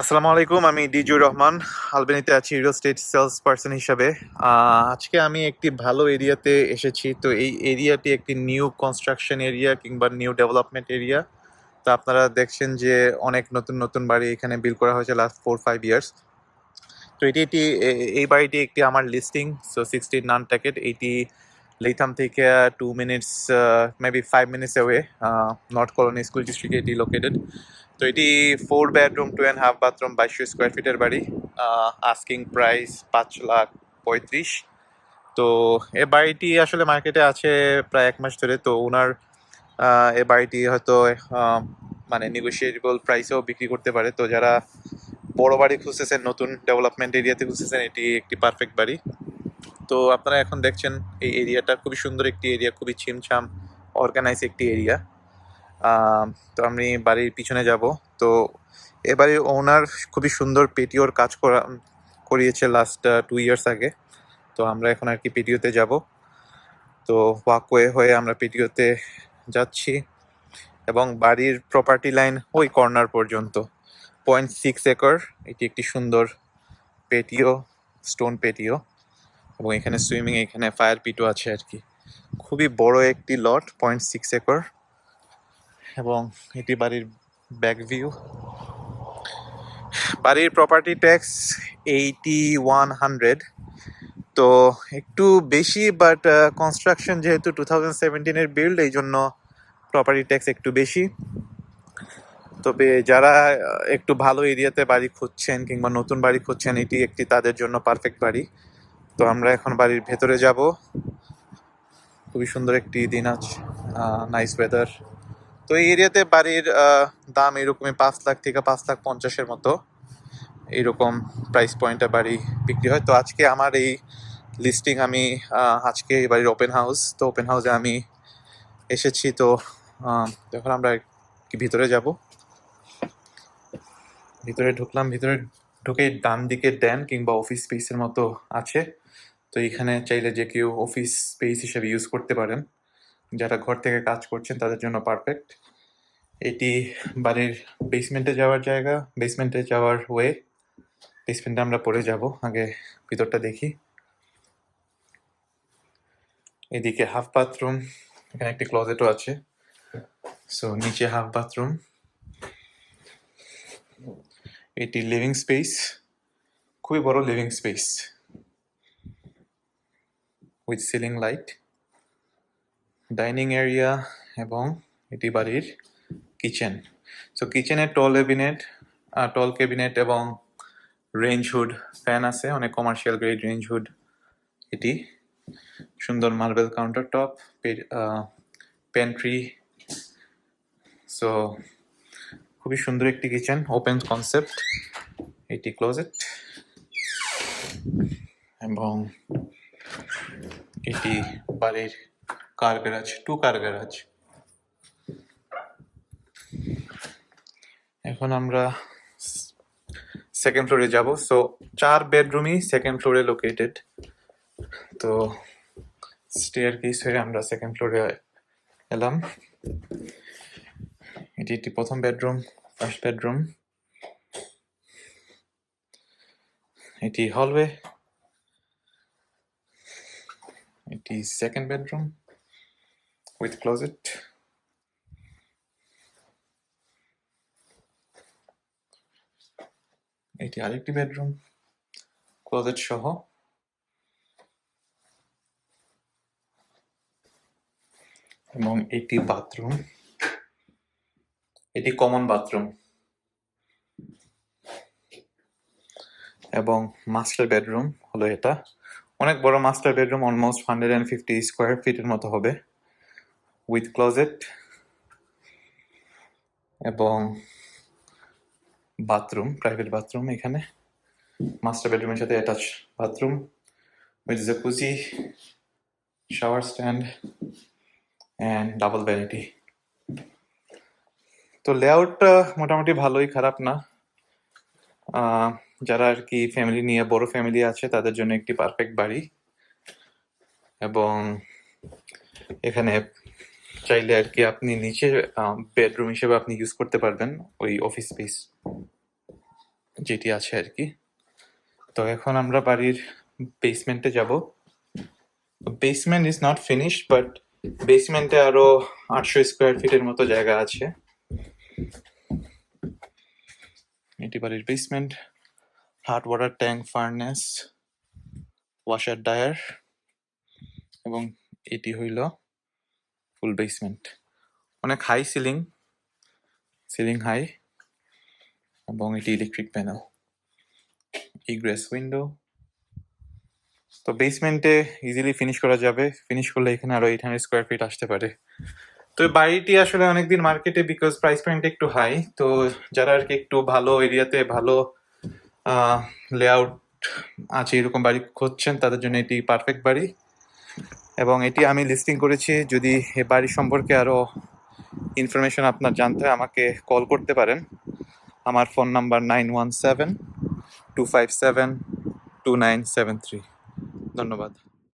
আসসালামু আলাইকুম, আমি ডিজুর রহমান, আলবেনিতে আছি রিয়েল স্টেট সেলস পার্সন হিসাবে আজকে আমি একটি ভালো এরিয়াতে এসেছি। তো এই এরিয়াটি একটি নিউ কনস্ট্রাকশন এরিয়া কিংবা নিউ ডেভেলপমেন্ট এরিয়া তো আপনারা দেখছেন যে অনেক নতুন নতুন বাড়ি এখানে বিল করা হয়েছে লাস্ট ফোর ফাইভ ইয়ার্স তো এটি একটি এই বাড়িটি একটি আমার listing so sixty nine packet eighty Latham থেকে two minutes maybe five minutes away North Colonie school ডিস্ট্রিক্টে এটি লোকেটেড তো এটি four bedroom two and half bathroom বাইশশো স্কোয়ার ফিটের বাড়ি আস্কিং প্রাইস পাঁচ লাখ পঁয়ত্রিশ। তো এ বাড়িটি আসলে মার্কেটে আছে প্রায় এক মাস ধরে, তো ওনার এ বাড়িটি হয়তো মানে নেগোসিয়েবল প্রাইসেও বিক্রি করতে পারে। তো যারা বড় বাড়ি খুঁজতেছেন, নতুন ডেভেলপমেন্ট এরিয়াতে খুঁজতেছেন, এটি একটি পারফেক্ট বাড়ি। তো আপনারা এখন দেখছেন, এই এরিয়াটা খুবই সুন্দর একটি এরিয়া খুবই ছিমছাম অর্গানাইজ একটি এরিয়া তো আমি বাড়ির পিছনে যাব। তো এ বাড়ির ওনার খুবই সুন্দর পেটিওর কাজ করা, করিয়েছে লাস্ট টু ইয়ার্স আগে। তো আমরা এখন আর কি পেটিওতে যাব। তো ওয়াকওয়ে হয়ে আমরা পেটিওতে যাচ্ছি। এবং বাড়ির প্রপার্টি লাইন ওই কর্নার পর্যন্ত। পয়েন্ট সিক্স একর এটি একটি সুন্দর পেটিও স্টোন পেটিও এবং এখানে সুইমিং এখানে ফায়ার পিটও আছে আর কি। খুবই বড় একটি লট পয়েন্ট সিক্স একর এবং এটি বাড়ির ব্যাক ভিউ বাড়ির property tax eighty one hundred তো একটু বেশি বাট কনস্ট্রাকশন যেহেতু টু থাউজেন্ড সেভেন্টিনের বিল্ড এই জন্য প্রপার্টি ট্যাক্স একটু বেশি। তবে যারা একটু ভালো এরিয়াতে বাড়ি খুঁজছেন কিংবা নতুন বাড়ি খুঁজছেন, এটি একটি তাদের জন্য পারফেক্ট বাড়ি। তো আমরা এখন বাড়ির ভেতরে যাব। খুবই সুন্দর একটি দিন আজ নাইস ওয়েদার তো এই এরিয়াতে বাড়ির দাম এরকমই পাঁচ লাখ থেকে পাঁচ লাখ পঞ্চাশের মতো। এইরকম প্রাইস পয়েন্টে বাড়ি বিক্রি হয়। তো আজকে আমার এই লিস্টিং আমি আজকে এই বাড়ির ওপেন হাউস তো ওপেন হাউসে আমি এসেছি। তো এখন আমরা কি ভিতরে যাব। ভিতরে ঢুকলাম। ভিতরে ঢুকে ডান দিকে ড্যান কিংবা অফিস স্পেসের মতো আছে। তো এখানে চাইলে যে কেউ অফিস স্পেস হিসেবে ইউজ করতে পারেন। যারা ঘর থেকে কাজ করছেন, তাদের জন্য পারফেক্ট এটি বাড়ির বেসমেন্টে যাওয়ার জায়গা বেসমেন্টে যাওয়ার ওয়ে বেসমেন্টে আমরা পরে যাব, আগে ভিতরটা দেখি। এদিকে হাফ বাথরুম এখানে একটি ক্লোজেটও আছে। সো নিচে হাফ বাথরুম এটি লিভিং স্পেস খুবই বড় living space with ceiling light dining area এবং এটি বাড়ির কিচেন। সো কিচেনের টল ক্যাবিনেট টল ক্যাবিনেট এবং রেঞ্জ হুড ফ্যান আছে, অনেক কমার্শিয়াল গ্রেড রেঞ্জ হুড এটি সুন্দর marble counter top pantry so খুবই সুন্দর একটি কিচেন ওপেন কনসেপ্ট এটি ক্লোজেট এবং এটি বাড়ির car garage two car garage এখন আমরা সেকেন্ড ফ্লোরে যাব। সো চার বেডরুমই সেকেন্ড ফ্লোরে লোকেটেড তো স্টেয়ার কেস হয়ে আমরা সেকেন্ড ফ্লোরে এলাম। এটি একটি প্রথম বেডরুম ফার্স্ট বেডরুম এটি হলওয়ে এটি সেকেন্ড বেডরুম উইথ ক্লোজেট এটি আরেকটি বেডরুম ক্লোজেট সহ। এবং এটি বাথরুম। এটি কমন বাথরুম এবং মাস্টার বেডরুম হলো এটা। অনেক বড় master bedroom almost hundred and fifty square ফিটের মতো হবে। উইথ ক্লোজেট এবং বাথরুম প্রাইভেট বাথরুম এখানে। মাস্টার বেডরুমের সাথে attach bathroom with jacuzzi shower stand and double vanity তো লেআউটটা মোটামুটি ভালোই, খারাপ না। যারা আর কি ফ্যামিলি নিয়ে, বড় ফ্যামিলি আছে, তাদের জন্য একটি পারফেক্ট বাড়ি। এবং এখানে চাইলে আর কি আপনি নিচে বেডরুম হিসেবে আপনি ইউজ করতে পারবেন ওই অফিস স্পেস যেটি আছে আর কি। তো এখন আমরা বাড়ির বেসমেন্টে যাব। Basement is not finish but বেসমেন্টে আরও আটশো স্কোয়ার ফিটের মতো জায়গা আছে। এটি বাড়ির basement hot water tank furnace washer dryer এবং এটি হইল ফুল বেসমেন্ট অনেক হাই সিলিং সিলিং হাই এবং এটি ইলেকট্রিক প্যানেল ইগ্রেস উইন্ডো তো বেসমেন্টে ইজিলি ফিনিশ করা যাবে। ফিনিশ করলে এখানে আরও এইট হান্ড্রেড স্কোয়ার ফিট আসতে পারে। তো বাড়িটি আসলে অনেকদিন মার্কেটে বিকজ প্রাইস পয়েন্ট একটু হাই তো যারা আর কি একটু ভালো এরিয়াতে ভালো লেআউট আছে এরকম বাড়ি খুঁজছেন, তাদের জন্য এটি পারফেক্ট বাড়ি। এবং এটি আমি লিস্টিং করেছি। যদি এ বাড়ি সম্পর্কে আরও ইনফরমেশন আপনার জানতে হয়, আমাকে কল করতে পারেন। আমার phone number nine one seven two five seven two nine seven three ধন্যবাদ।